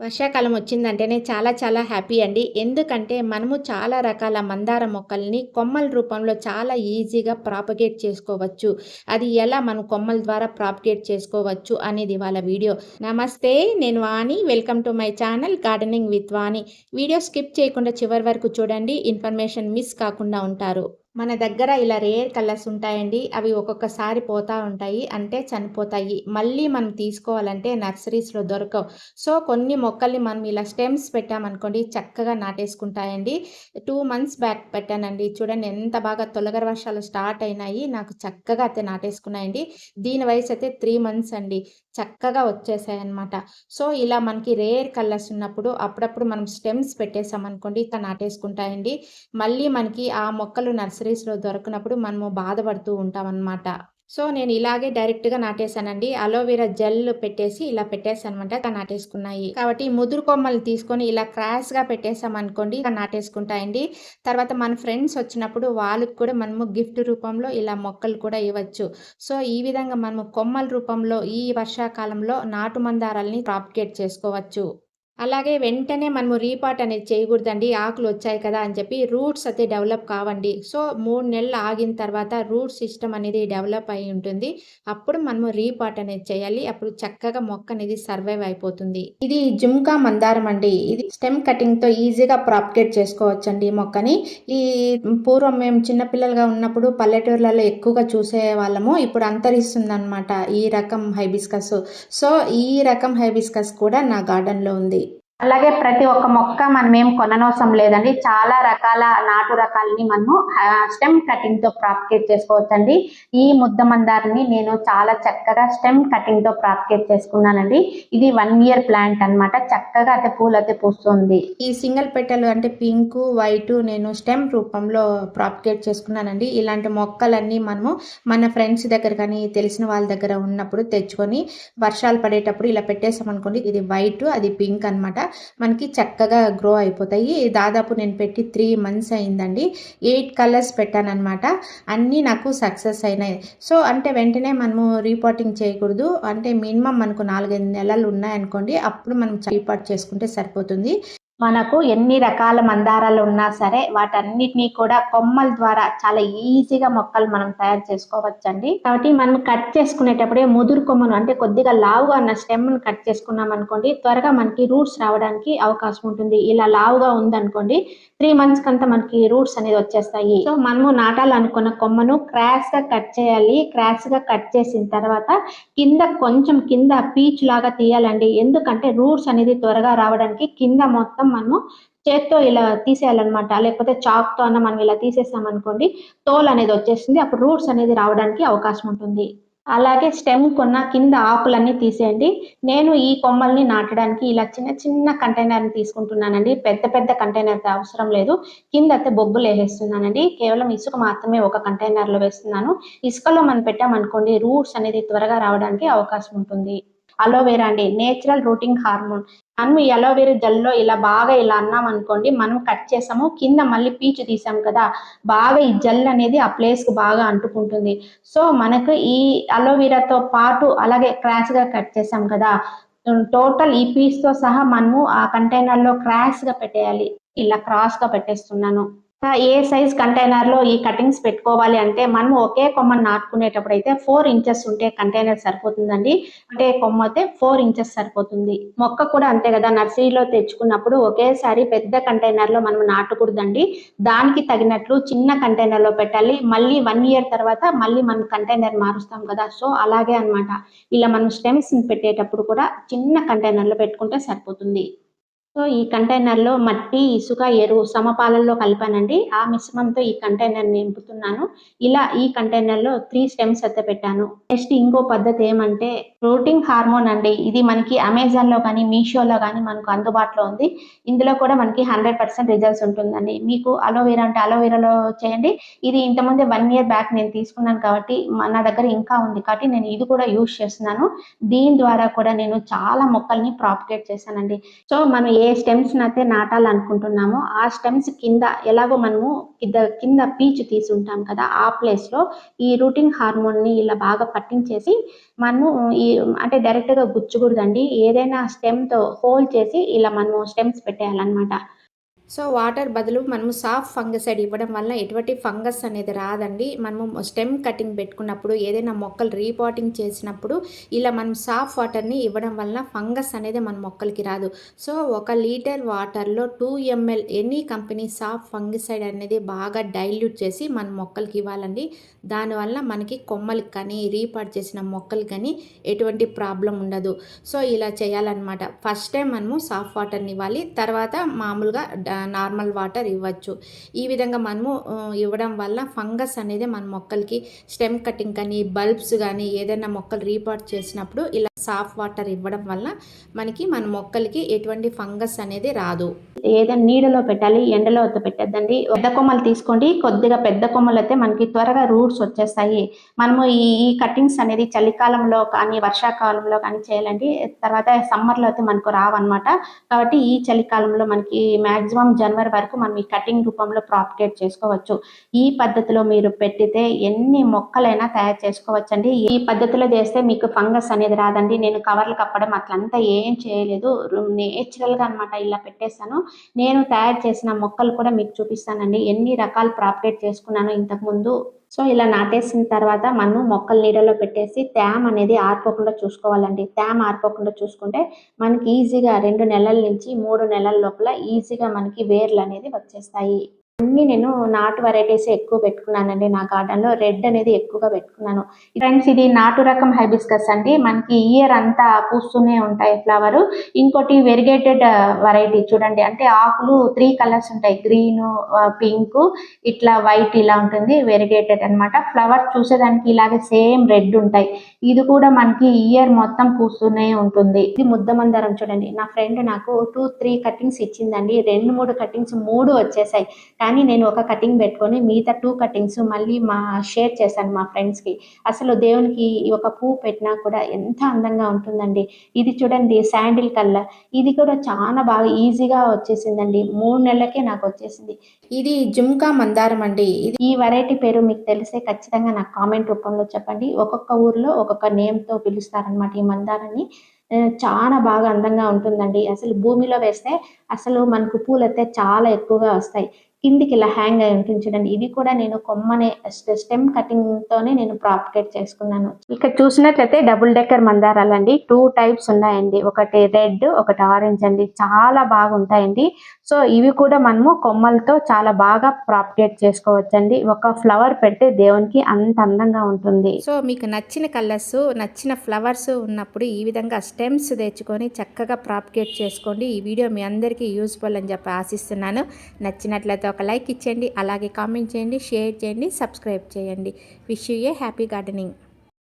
వర్షాకాలం వచ్చిందంటేనే చాలా చాలా హ్యాపీ అండి. ఎందుకంటే మనము చాలా రకాల మందార మొక్కల్ని కొమ్మల రూపంలో చాలా ఈజీగా ప్రాపగేట్ చేసుకోవచ్చు. అది ఎలా మనం కొమ్మల ద్వారా ప్రాపగేట్ చేసుకోవచ్చు అనేది వాళ్ళ వీడియో. నమస్తే నేను Vani. Welcome to my channel gardening with Vani. Video skip చేయకుండా చివరి వరకు చూడండి. ఇన్ఫర్మేషన్ మిస్ కాకుండా ఉంటారు. మన దగ్గర ఇలా రేర్ కలర్స్ ఉంటాయండి అవి ఒక్కొక్కసారి పోతూ ఉంటాయి అంటే చనిపోతాయి. మళ్ళీ మనం తీసుకోవాలంటే నర్సరీస్లో దొరకవు. సో కొన్ని మొక్కల్ని మనం ఇలా స్టెమ్స్ పెట్టామనుకోండి చక్కగా నాటేసుకుంటాయండి. టూ మంత్స్ బ్యాక్ పెట్టానండి. చూడండి ఎంత బాగా తొలగర వర్షాలు స్టార్ట్ అయినాయి నాకు చక్కగా అయితే నాటేసుకున్నాయండి. దీని వయసు అయితే త్రీ మంత్స్ అండి. చక్కగా వచ్చేసాయన్నమాట. సో ఇలా మనకి రేర్ కలర్స్ ఉన్నప్పుడు అప్పుడప్పుడు మనం స్టెమ్స్ పెట్టేసామనుకోండి ఇక నాటేసుకుంటాయండి. మళ్ళీ మనకి ఆ మొక్కలు నర్సరీ నర్సరీస్లో దొరకనప్పుడు మనము బాధపడుతూ ఉంటాం అనమాట సో నేను ఇలాగే డైరెక్ట్గా నాటేశానండి అలోవెరా జెల్ పెట్టేసి ఇలా పెట్టేసానమాట నాటేసుకున్నాయి కాబట్టి ముదురు కొమ్మలు తీసుకొని ఇలా క్రాష్గా పెట్టేసామనుకోండి ఇక నాటేసుకుంటాయండి తర్వాత మన ఫ్రెండ్స్ వచ్చినప్పుడు వాళ్ళకి కూడా మనము గిఫ్ట్ రూపంలో ఇలా మొక్కలు కూడా ఇవ్వచ్చు సో ఈ విధంగా మనము కొమ్మల రూపంలో ఈ వర్షాకాలంలో నాటు మందారాలని ప్రాపికేట్ చేసుకోవచ్చు అలాగే వెంటనే మనము రీపాట్ అనేది చేయకూడదండి ఆకులు వచ్చాయి కదా అని చెప్పి రూట్స్ అయితే డెవలప్ కావండి. సో మూడు నెలలు ఆగిన తర్వాత రూట్ సిస్టమ్ అనేది డెవలప్ అయి ఉంటుంది. అప్పుడు మనము రీపాట్ అనేది చేయాలి. అప్పుడు చక్కగా మొక్క అనేది సర్వైవ్ అయిపోతుంది. ఇది జుమ్కా మందారం అండి. ఇది స్టెమ్ కటింగ్తో ఈజీగా ప్రాప్గేట్ చేసుకోవచ్చు అండి మొక్కని. ఈ పూర్వం మేము చిన్నపిల్లలుగా ఉన్నప్పుడు పల్లెటూర్లలో ఎక్కువగా చూసే వాళ్ళము. ఇప్పుడు అంతరిస్తుంది అనమాట ఈ రకం హైబిస్కస్. సో ఈ రకం హైబిస్కస్ కూడా నా గార్డెన్లో ఉంది. అలాగే ప్రతి ఒక్క మొక్క మనం ఏం కొననవసరం లేదండి. చాలా రకాల నాటు రకాలని మనము స్టెమ్ కటింగ్తో ప్రాపికేట్ చేసుకోవచ్చండి. ఈ ముద్ద మందారిని నేను చాలా చక్కగా స్టెమ్ కటింగ్తో ప్రాపికేట్ చేసుకున్నానండి. ఇది వన్ ఇయర్ ప్లాంట్ అన్నమాట. చక్కగా అయితే పూలు అయితే పూస్తుంది. ఈ సింగిల్ పెట్టెలు అంటే పింక్ వైట్ నేను స్టెమ్ రూపంలో ప్రాప్కేట్ చేసుకున్నానండి. ఇలాంటి మొక్కలన్నీ మనము మన ఫ్రెండ్స్ దగ్గర కానీ తెలిసిన వాళ్ళ దగ్గర ఉన్నప్పుడు తెచ్చుకొని వర్షాలు పడేటప్పుడు ఇలా పెట్టేసామనుకోండి ఇది వైట్ అది పింక్ అన్నమాట. మనకి చక్కగా గ్రో అయిపోతాయి. దాదాపు నేను పెట్టి త్రీ మంత్స్ అయిందండి. ఎయిట్ కలర్స్ పెట్టానమాట అన్నీ నాకు సక్సెస్ అయినాయి. సో అంటే వెంటనే మనము రీపోర్టింగ్ చేయకూడదు. అంటే మినిమం మనకు నాలుగైదు నెలలు ఉన్నాయనుకోండి అప్పుడు మనం రీపోర్ట్ చేసుకుంటే సరిపోతుంది. మనకు ఎన్ని రకాల మందారాలు ఉన్నా సరే వాటన్నిటినీ కూడా కొమ్మల ద్వారా చాలా ఈజీగా మొక్కలు మనం తయారు చేసుకోవచ్చండి. కాబట్టి మనం కట్ చేసుకునేటప్పుడే ముదురు కొమ్మను అంటే కొద్దిగా లావుగా ఉన్న స్టెమ్ కట్ చేసుకున్నాం అనుకోండి త్వరగా మనకి రూట్స్ రావడానికి అవకాశం ఉంటుంది. ఇలా లావుగా ఉందనుకోండి త్రీ మంత్స్ కంతా మనకి రూట్స్ అనేది వచ్చేస్తాయి. సో మనము నాటాలనుకున్న కొమ్మను క్రాస్గా కట్ చేయాలి. క్రాస్గా కట్ చేసిన తర్వాత కింద కొంచెం కింద పీచ్ లాగా తీయాలండి. ఎందుకంటే రూట్స్ అనేది త్వరగా రావడానికి కింద మొత్తం మనం చేత్తో ఇలా తీసేయాలన్నమాట. లేకపోతే చాక్తో అన్న మనం ఇలా తీసేసామనుకోండి తోలు అనేది వచ్చేస్తుంది. అప్పుడు రూట్స్ అనేది రావడానికి అవకాశం ఉంటుంది. అలాగే స్టెమ్ కొన్న కింద ఆకులన్నీ తీసేయండి. నేను ఈ కొమ్మల్ని నాటడానికి ఇలా చిన్న చిన్న కంటైనర్ని తీసుకుంటున్నానండి. పెద్ద పెద్ద కంటైనర్ అవసరం లేదు. కింద అయితే బొబ్బులు వేసేస్తున్నానండి. కేవలం ఇసుక మాత్రమే ఒక కంటైనర్లో వేస్తున్నాను. ఇసుకలో మనం పెట్టామనుకోండి రూట్స్ అనేది త్వరగా రావడానికి అవకాశం ఉంటుంది. అలోవేరా అండి నేచురల్ రూటింగ్ హార్మోన్. మనం ఈ అలోవెరా జెల్లో ఇలా బాగా ఇలా అన్నాం అనుకోండి మనం కట్ చేసాము కింద మళ్ళీ పీచు తీసాం కదా బాగా ఈ జెల్ అనేది ఆ ప్లేస్కి బాగా అంటుకుంటుంది. సో మనకు ఈ అలోవెరాతో పాటు అలాగే క్రాష్గా కట్ చేసాం కదా టోటల్ ఈ పీస్తో సహా మనము ఆ కంటైనర్లో క్రాష్ పెట్టేయాలి. ఇలా క్రాస్గా పెట్టేస్తున్నాను. ఏ సైజ్ కంటైనర్లో ఈ కటింగ్స్ పెట్టుకోవాలి అంటే మనం ఒకే కొమ్మని నాటుకునేటప్పుడు అయితే ఫోర్ ఇంచెస్ ఉంటే కంటైనర్ సరిపోతుందండి. అంటే కొమ్మ అయితే ఫోర్ ఇంచెస్ సరిపోతుంది. మొక్క కూడా అంతే కదా నర్సరీలో తెచ్చుకున్నప్పుడు ఒకేసారి పెద్ద కంటైనర్లో మనం నాటకూడదండి. దానికి తగినట్లు చిన్న కంటైనర్లో పెట్టాలి. మళ్ళీ వన్ ఇయర్ తర్వాత మళ్ళీ మనం కంటైనర్ మారుస్తాం కదా సో అలాగే అన్నమాట. ఇలా మనం స్టెమ్స్ పెట్టేటప్పుడు కూడా చిన్న కంటైనర్లో పెట్టుకుంటే సరిపోతుంది. సో ఈ కంటైనర్లో మట్టి ఇసుక ఎరువు సమపాలల్లో కలిపానండి. ఆ మిశ్రమంతో ఈ కంటైనర్ నింపుతున్నాను. ఇలా ఈ కంటైనర్లో త్రీ స్టెమ్స్ ఎత్త పెట్టాను. నెక్స్ట్ ఇంకో పద్ధతి ఏమంటే రూటింగ్ హార్మోన్ అండి. ఇది మనకి అమెజాన్లో కానీ మీషోలో కానీ మనకు అందుబాటులో ఉంది. ఇందులో కూడా మనకి హండ్రెడ్ పర్సెంట్ రిజల్ట్స్ ఉంటుందండి. మీకు అలోవెరా అంటే అలోవెరాలో చేయండి. ఇది ఇంతకుముందే వన్ ఇయర్ బ్యాక్ నేను తీసుకున్నాను కాబట్టి నా దగ్గర ఇంకా ఉంది. కాబట్టి నేను ఇది కూడా యూజ్ చేస్తున్నాను. దీని ద్వారా కూడా నేను చాలా మొక్కల్ని ప్రాపిగేట్ చేశానండి. సో మనం ఏ ఏ స్టెమ్స్ని అయితే నాటాలనుకుంటున్నామో ఆ స్టెమ్స్ కింద ఎలాగో మనము కింద కింద పీచు తీసి ఉంటాం కదా ఆ ప్లేస్లో ఈ రూటింగ్ హార్మోన్ని ఇలా బాగా పట్టించేసి మనము ఈ అంటే డైరెక్ట్గా గుచ్చకూడదండి. ఏదైనా స్టెమ్తో హోల్ చేసి ఇలా మనము స్టెమ్స్ పెట్టేయాలన్నమాట. సో వాటర్ బదులు మనము సాఫ్ట్ ఫంగసైడ్ ఇవ్వడం వల్ల ఎటువంటి ఫంగస్ అనేది రాదండి. మనము స్టెమ్ కటింగ్ పెట్టుకున్నప్పుడు ఏదైనా మొక్కలు రీపాటింగ్ చేసినప్పుడు ఇలా మనం సాఫ్ట్ వాటర్ని ఇవ్వడం వల్ల ఫంగస్ అనేది మన మొక్కలకి రాదు. సో ఒక లీటర్ వాటర్లో two ML any company soft fungicide అనేది బాగా డైల్యూట్ చేసి మన మొక్కలకి ఇవ్వాలండి. దానివల్ల మనకి కొమ్మలకి కానీ రీపాట్ చేసిన మొక్కలు కానీ ఎటువంటి ప్రాబ్లం ఉండదు. సో ఇలా చేయాలన్నమాట. ఫస్ట్ టైం మనము సాఫ్ట్ వాటర్ని ఇవ్వాలి. తర్వాత మామూలుగా డ- నార్మల్ వాటర్ ఇవ్వచ్చు. ఈ విధంగా మనము ఇవ్వడం వల్ల ఫంగస్ అనేది మన మొక్కలకి స్టెమ్ కటింగ్ కానీ బల్బ్స్ కానీ ఏదైనా మొక్కలు రీపాట్ చేసినప్పుడు ఇలా సాఫ్ట్ వాటర్ ఇవ్వడం వల్ల మనకి మన మొక్కలకి ఎటువంటి ఫంగస్ అనేది రాదు. ఏదైనా నీడలో పెట్టాలి ఎండలో వద్ద పెట్టద్దండి. పెద్ద కొమ్మలు తీసుకోండి. కొద్దిగా పెద్ద కొమ్మలు అయితే మనకి త్వరగా రూట్స్ వచ్చేస్తాయి. మనము ఈ కటింగ్స్ అనేది చలికాలంలో కానీ వర్షాకాలంలో కానీ చేయాలండి. తర్వాత సమ్మర్లో అయితే మనకు రావన్నమాట. కాబట్టి ఈ చలికాలంలో మనకి మినిమం జనవరి వరకు మనం ఈ కటింగ్ రూపంలో ప్రాపగేట్ చేసుకోవచ్చు. ఈ పద్ధతిలో మీరు పెట్టితే ఎన్ని మొక్కలైనా తయారు చేసుకోవచ్చండి. ఈ పద్ధతిలో చేస్తే మీకు ఫంగస్ అనేది రాదండి. నేను కవర్లు కప్పడం అట్లంతా ఏం చేయలేదు. నేచురల్గా అన్నమాట ఇలా పెట్టేస్తాను నేను తయారు చేసిన మొక్కలు కూడా మీకు చూపిస్తానండి. ఎన్ని రకాలు ప్రాపగేట్ చేసుకున్నాను ఇంతకు ముందు సో ఇలా నాటేసిన తర్వాత మనం మొక్కలు నీడలో పెట్టేసి తేమ అనేది ఆరిపోకుండా చూసుకోవాలండి. తేమ ఆరిపోకుండా చూసుకుంటే మనకి ఈజీగా రెండు నెలల నుంచి మూడు నెలల లోపల ఈజీగా మనకి వేర్లు అనేది వచ్చేస్తాయి. అన్ని నేను నాటు వెరైటీస్ ఎక్కువ పెట్టుకున్నానండి. నా గార్డెన్లో రెడ్ అనేది ఎక్కువగా పెట్టుకున్నాను. ఫ్రెండ్స్ ఇది నాటు రకం హైబిస్కస్ అండి. మనకి ఇయర్ అంతా పూస్తూనే ఉంటాయి ఫ్లవర్ ఇంకోటి వెరిగేటెడ్ వెరైటీ uh, చూడండి. అంటే ఆకులు త్రీ కలర్స్ ఉంటాయి. గ్రీన్ పింక్ uh, ఇట్లా వైట్ ఇలా ఉంటుంది. వెరిగేటెడ్ అన్నమాట. ఫ్లవర్ చూసేదానికి ఇలాగే సేమ్ రెడ్ ఉంటాయి. ఇది కూడా మనకి ఇయర్ మొత్తం పూస్తూనే ఉంటుంది. ఇది ముద్ద మందారం చూడండి. నా ఫ్రెండ్ నాకు టూ త్రీ కటింగ్స్ ఇచ్చిందండి. రెండు మూడు కటింగ్స్ మూడు వచ్చేసాయి. కానీ నేను ఒక కటింగ్ పెట్టుకొని మిగతా టూ కటింగ్స్ మళ్ళీ మా షేర్ చేశాను మా ఫ్రెండ్స్కి. అసలు దేవునికి ఈ ఒక పువ్వు పెట్టినా కూడా ఎంత అందంగా ఉంటుందండి. ఇది చూడండి శాండిల్ కల్లా ఇది కూడా చాలా బాగా ఈజీగా వచ్చేసిందండి. మూడు నెలలకే నాకు వచ్చేసింది. ఇది జుమ్కా మందారం అండి. ఇది ఈ వెరైటీ పేరు మీకు తెలిసే ఖచ్చితంగా నాకు కామెంట్ రూపంలో చెప్పండి. ఒక్కొక్క ఊర్లో ఒక్కొక్క నేమ్తో పిలుస్తారనమాట ఈ మందారాన్ని. చాలా బాగా అందంగా ఉంటుందండి. అసలు భూమిలో వేస్తే అసలు మనకు పూలు అయితే చాలా ఎక్కువగా వస్తాయి. కిందికి ఇలా హ్యాంగ్ అయి ఉంటుంది చూడండి. ఇది కూడా నేను కొమ్మనే స్టెమ్ కటింగ్ తోనే నేను ప్రాపగేట్ చేసుకున్నాను. ఇక్కడ చూసినట్లయితే డబుల్ డెక్కర్ మందారాలండి. టూ టైప్స్ ఉన్నాయండి. ఒకటి రెడ్ ఒకటి ఆరెంజ్ అండి. చాలా బాగుంటాయండి. సో ఇవి కూడా మనము కొమ్మలతో చాలా బాగా ప్రాపగేట్ చేసుకోవచ్చండి. ఒక ఫ్లవర్ పెడితే దేవునికి అంత అందంగా ఉంటుంది. సో మీకు నచ్చిన కలర్స్ నచ్చిన ఫ్లవర్స్ ఉన్నప్పుడు ఈ విధంగా స్టెమ్స్ తెచ్చుకొని చక్కగా ప్రాపగేట్ చేసుకోండి. ఈ వీడియో మీ అందరికీ యూస్ఫుల్ అని చెప్పి ఆశిస్తున్నాను. నచ్చినట్లయితే ఒక లైక్ ఇచ్చేయండి. అలాగే కామెంట్ చేయండి షేర్ చేయండి సబ్స్క్రైబ్ చేయండి. Wish you a happy gardening.